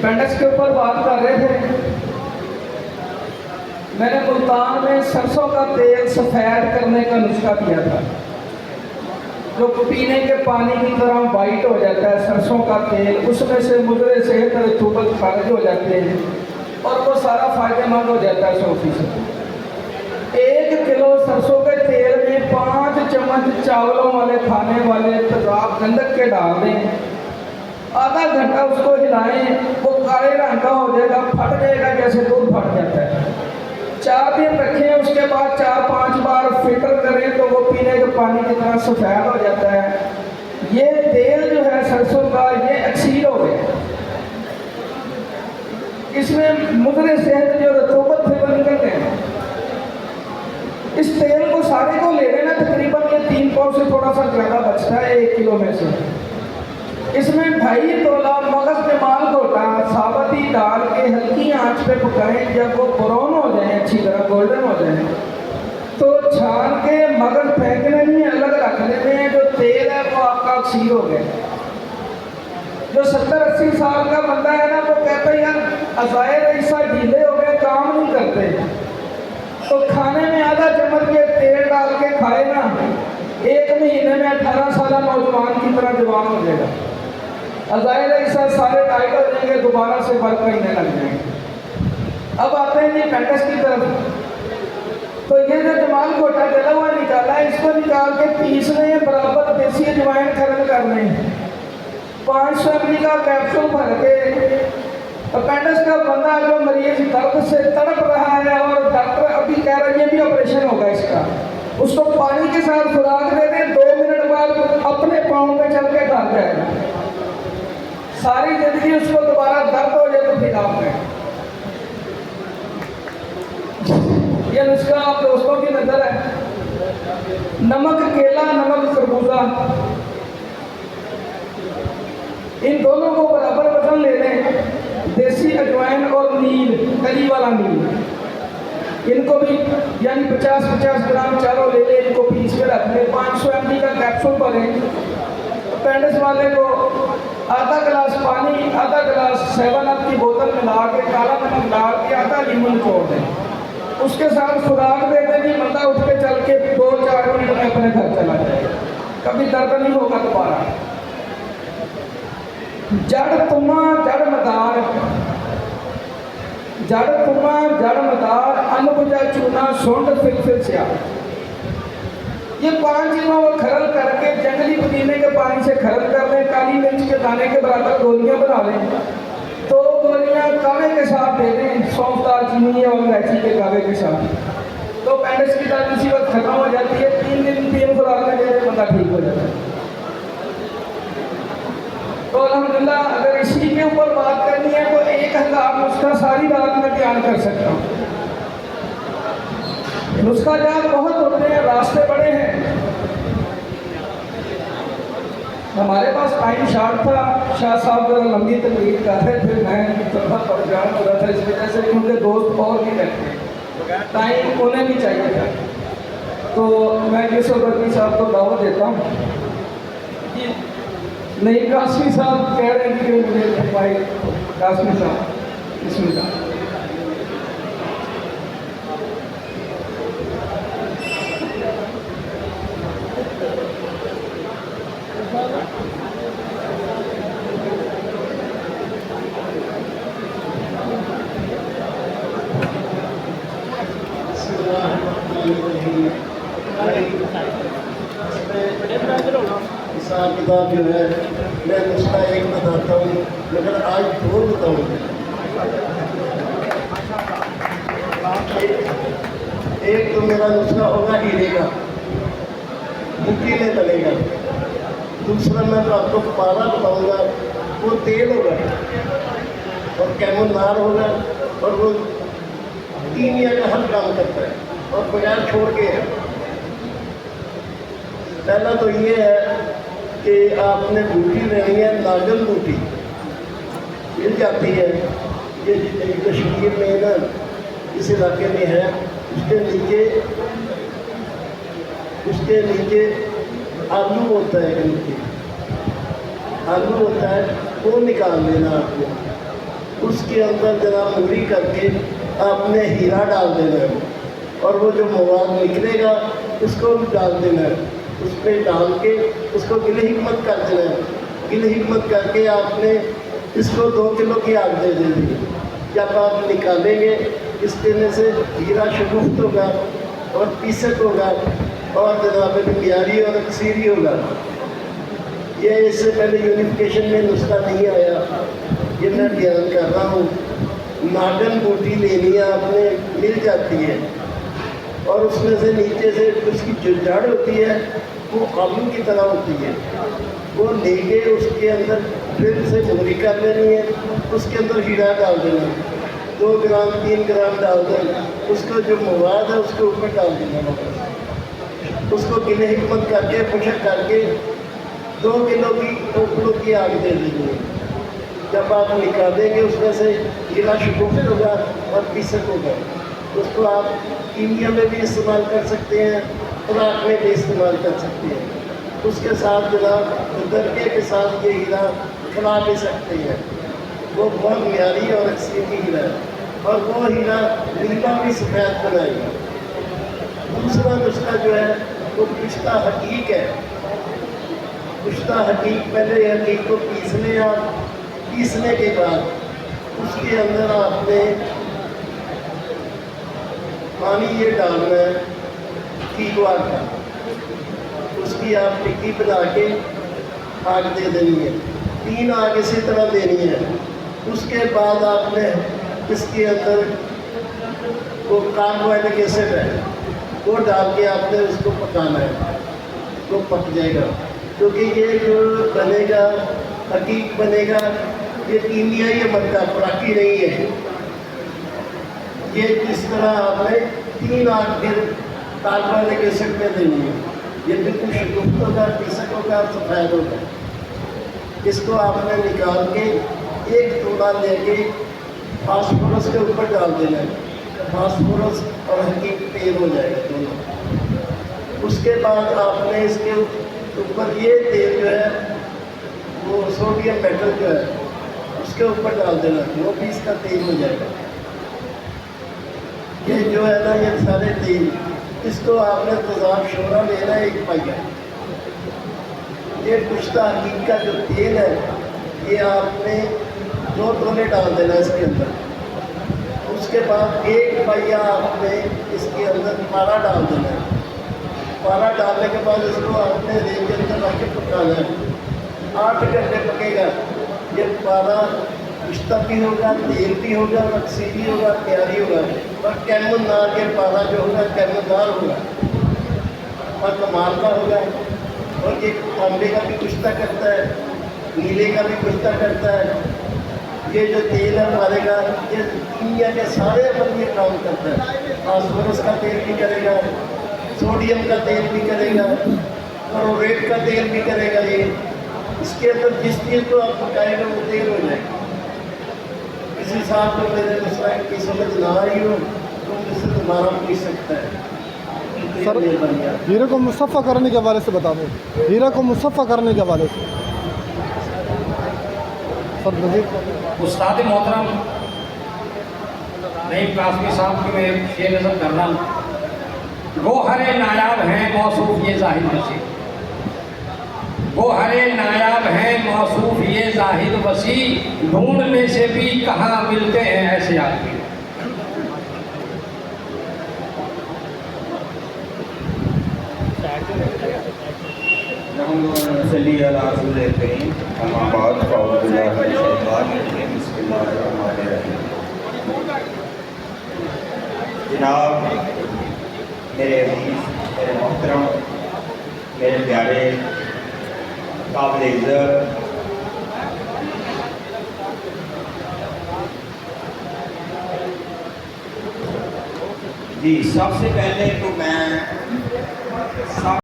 پینڈکس کے اوپر بات کر رہے تھے۔ میں نے ملتان میں سرسوں کا تیل سفید کرنے کا نسخہ کیا تھا، جو پینے کے پانی کی طرح وائٹ ہو جاتا ہے، سرسوں کا تیل۔ اس میں سے مدرے سے رتوبت خارج ہو جاتے ہیں اور وہ سارا فائدہ مند ہو جاتا ہے سو فیصد ایک کلو سرسوں کے تیل میں پانچ چمچ چاولوں والے کھانے والے تذاب گندک کے ڈال دیں۔ آدھا گھنٹہ اس کو ہلائیں وہ کالے رنگ کا ہو جائے گا، پھٹ جائے گا جیسے دودھ پھٹ جاتا ہے۔ چار دن رکھیں، اس کے بعد چار پانچ بار فلٹر کریں تو وہ پینے کے پانی کی طرح سفید ہو جاتا ہے۔ یہ تیل جو ہے سرسوں کا، یہ اکسیل ہو گیا۔ اس میں مدر صحت جو رتوبت پھر بن کر ہیں اس تیل کو سارے کو لے لینا تقریباً یہ تین پاؤ سے تھوڑا سا زیادہ بچتا ہے، ایک کلو میں سے۔ اس میں ڈھائی تولا مغز میں مال گوٹا ثابتی ڈال کے ہلکی آنچ پہ پکائیں جب وہ براؤن ہو جائیں، اچھی طرح گولڈن ہو جائیں۔ تو چھان کے مغز پھینکنے میں الگ رکھ لیتے ہیں، جو تیل ہے وہ آپ کا اکسیر ہو گیا۔ جو ستر اسی سال کا بندہ ہے نا، وہ کہتا ہے، یار، عزائر ایسا ڈھیلے ہو گئے، کام نہیں کرتے۔ تو کھانے میں آدھا چمچ کے تیل ڈال کے کھائے نا، ایک مہینے میں اٹھارہ سالہ نوجوان کی طرح جوان ہو جائے گا۔ ظاہر ہے اس سارے ٹائگر دیں گے، دوبارہ سے بند کرنے لگ جائیں گے اب آتے ہیں یہ کی طرف۔ تو یہ جو جمال کوٹا جلا ہوا نکالا ہے اس کو نکال کے پیسنے برابر دیسی اجوائن رہے کرنے۔ پانچ سو ایم کا کیپسول بھر کے۔ اپینڈس کا بندہ جو مریض درد سے تڑپ رہا ہے اور ڈاکٹر ابھی کہہ رہے ہیں بھی آپریشن ہوگا اس کا۔ اس کو پانی کے ساتھ خوراک دے دیں دو منٹ بعد اپنے پاؤں پہ چل کے گھر جائے گا ساری زندگی اس کو دوبارہ درد ہو جائے تو پھر آپ میں یہ نسخہ آپ دوستوں کی نظر ہے۔ نمک، کیلا، نمک، خربوزہ۔ ان دونوں کو برابر وزن لے لیں۔ دیسی اجوائن اور نیل کلی والا نیل ان کو بھی یعنی پچاس پچاس گرام چاروں لے لیں۔ ان کو پیس کے رکھ لیں۔ پانچ سو ایم ڈی کا کیپسول بھریں۔ پینڈس والے کو آدھا گلاس پانی، آدھا گلاس سیون اپ کی بوتل ملا کے، کالا نمک ڈال کے، آدھا لیمن چھوڑ دیں۔ اس کے ساتھ خوراک دے دیں جی بندہ اٹھ کے چل کے دو چار منٹ میں اپنے گھر چلا جائے کبھی درد نہیں ہوگا دوبارہ۔ جڑ تما، جڑ مدار۔ جڑ تما، جڑ مدار ان بجا چونا، سونڈ فل فل سیا۔ یہ پانچ وہ کھرل کر کے جنگلی پدینے کے پانی سے کھرل کر لیں کالی مرچ کے دانے کے برابر گولیاں بنا لیں۔ تو گولیاں کعوے کے ساتھ دے دیں سونتا چینی اور الائچی کے کعوے کے ساتھ۔ تو پینڈس کی درد اسی وقت ختم ہو جاتی ہے، تین دن تین خوراک جائے بندہ ٹھیک ہو جاتا ہے۔ تو الحمدللہ، اگر اسی کے اوپر بات کرنی ہے تو ایک ہزار نسخہ ساری بات میں بیان کر سکتا ہوں۔ نسخہ جان بہت ہوتے ہیں، راستے بڑے ہیں۔ ہمارے پاس ٹائم شارٹ تھا، شاہ صاحب ذرا لمبی تقریر کر رہے تھے، میں طرح پر جان ہو رہا تھا، اس وجہ سے ان کے دوست اور بھی بیٹھے ٹائم انہیں بھی چاہیے تھا۔ تو میں یوسف ربی صاحب کو دعوت دیتا ہوں۔ نہیں، قاسمی صاحب کہہ رہے ہیں کہ مجھے بھائی، قاسمی صاحب، بسم اللہ۔ جو ہے، میں نسخہ ایک بتاتا ہوں، مگر آج دو بتاؤں گا ایک تو میرا نسخہ ہوگا ہیرے کا، مٹی میں تلے گا۔ دوسرا میں تو آپ کو پارا بتاؤں گا، وہ تیل ہوگا، اور کیمونار ہوگا، اور وہ کیمیا کا ہر کام کرتا ہے، اور بغیر چھوڑ کے ہے۔ پہلا تو یہ ہے کہ آپ نے بوٹی لینی ہے، ناگل بوٹی مل جاتی ہے۔ یہ کشمیر میں نا، اس علاقے میں ہے، اس کے نیچے، اس کے نیچے آلو ہوتا ہے نیچے آلو ہوتا ہے، وہ نکال دینا آپ کو اس کے اندر جناب موری کر کے آپ نے ہیرا ڈال دینا ہے۔ اور وہ جو مواد نکلے گا، اس کو بھی ڈال دینا ہے۔ اس پہ ڈال کے اس کو گل حکمت کر دینا ہے گل حکمت کر کے آپ نے اس کو دو کلو کی آگ دے دینی ہے جب آپ نکالیں گے، اس دینے سے ہیرا شگفت ہوگا اور پیسک ہوگا اور جناب معیاری اور اکثیری ہوگا۔ یہ اس سے پہلے یونیفیکیشن میں نسخہ نہیں آیا۔ یہ میں بیان کر رہا ہوں۔ ناگن بوٹی لینی ہے آپ نے، مل جاتی ہے۔ اور اس میں سے نیچے سے اس کی جو جڑ ہوتی ہے، وہ قابو کی طرح ہوتی ہے۔ وہ لے کے اس کے اندر پھر سے موری کر لینی ہے، اس کے اندر ہیرا ڈال دینا ہے۔ دو گرام، تین گرام ڈال دینا اس کو جو مواد ہے، اس کے اوپر ڈال دینا ہے اس کو گلے حکمت کر کے خشک کر کے دو کلو کی، دو کلو کی آگ دے دیں گے۔ جب آپ نکالیں گے، اس میں سے ہیرا شگفت ہوگا اور پیسک ہوگا اس کو آپ کیمیا میں بھی استعمال کر سکتے ہیں خوراک میں بھی استعمال کر سکتے ہیں۔ اس کے ساتھ جناب درکے کے ساتھ یہ ہیرا کھلا بھی سکتے ہیں۔ وہ بہت معیاری اور اکثیری ہیرا ہے۔ اور وہ ہیرا نیلا بھی سفید بنائے گا دوسرا نسخہ جو ہے، وہ پشتہ حقیق ہے۔ پشتہ حقیق، پہلے حقیق کو پیس لیں آپ پیسنے کے بعد اس کے اندر آپ نے پانی یہ ڈالنا ہے کیلو کا اس کی آپ ٹکی بنا کے آگ دے دینی ہے۔ تین آگ اسی طرح دینی ہے۔ اس کے بعد آپ نے اس کے اندر وہ کاربوہائڈریک ایسڈ ہے، وہ ڈال کے آپ نے اس کو پکانا ہے۔ وہ پک جائے گا۔ کیونکہ یہ جو بنے گا، حقیق بنے گا، یہ کیمیا یہ بنتا خوراکی نہیں ہے۔ یہ کس طرح آپ نے تین آٹھ پھر کاربوہائڈریک ایسڈ میں دینی ہے۔ یہ بالکل شگفت ہوگا پیسک ہوگا سفید ہوگا اس کو آپ نے نکال کے ایک توڑا لے کے فاسفورس کے اوپر ڈال دینا ہے۔ فاسفورس اور حقیق تیل ہو جائے گا دونوں۔ اس کے بعد آپ نے اس کے اوپر یہ تیل جو ہے، وہ سوڈیم میٹل جو ہے، اس کے اوپر ڈال دینا وہ بھی اس کا تیل ہو جائے گا۔ یہ جو ہے نا یہ سارے تیل اس کو آپ نے تضاد شورا لینا ہے ایک پائیا یہ کشتہ حقیق کا جو تیل ہے، یہ آپ نے دو ٹولے ڈال دینا اس کے اندر۔ اس کے بعد ایک پائیا آپ نے اس کے اندر پارا ڈال دینا ہے۔ پارا ڈالنے کے بعد اس کو آپ نے ریل کے اندر رکھ کے پکانا ہے۔ آٹھ گھنٹے پکے گا۔ یہ پارا کشتہ بھی ہوگا، تیل بھی ہوگا، مکسی ہوگا، پیاری ہوگا۔ اور کیمن نار کے پارا جو ہوگا کیمن دار ہوگا۔ اور کمال کا ہوگا۔ اور یہ تانبے کا بھی کشتہ کرتا ہے، نیلے کا بھی کشتہ کرتا ہے۔ یہ جو تیل ہے، ہمارے کا یہ دنیا کے سارے عمل یہ کام کرتا ہے۔ فاسفورس کا تیل بھی کرے گا، سوڈیم کا تیل بھی کرے گا اور ریٹ کا تیل بھی کرے گا۔ یہ اس کے اندر جس چیز کو آپ پکائے گا، وہ تیل ہو جائے گا۔ کسی صاحب کو میرے مسائل کی سمجھ نہ آئی ہو تو مجھ سے تمہارا پوچھ سکتا ہے۔ سر ہیرے کو مصفہ کرنے کے حوالے سے بتا دیں۔ ہیرے کو مصفہ کرنے کے حوالے سے۔ سر مزید استاد محترم نئی قاسمی صاحب کی میں شیر نظر کر رہا ہوں گوہر نایاب ہیں موصوف یہ زاہد وسیع گوہر نایاب ہیں موصوف یہ زاہد وسیع ڈھونڈنے سے بھی کہاں ملتے ہیں ایسے آدمی صلی رسول اما بعد فاعوذ باللہ من الشیطان الرجیم بسم اللہ الرحمن الرحیم جناب میرے عزیز میرے محترم میرے پیارے قابل عزت جی سب سے پہلے تو میں سب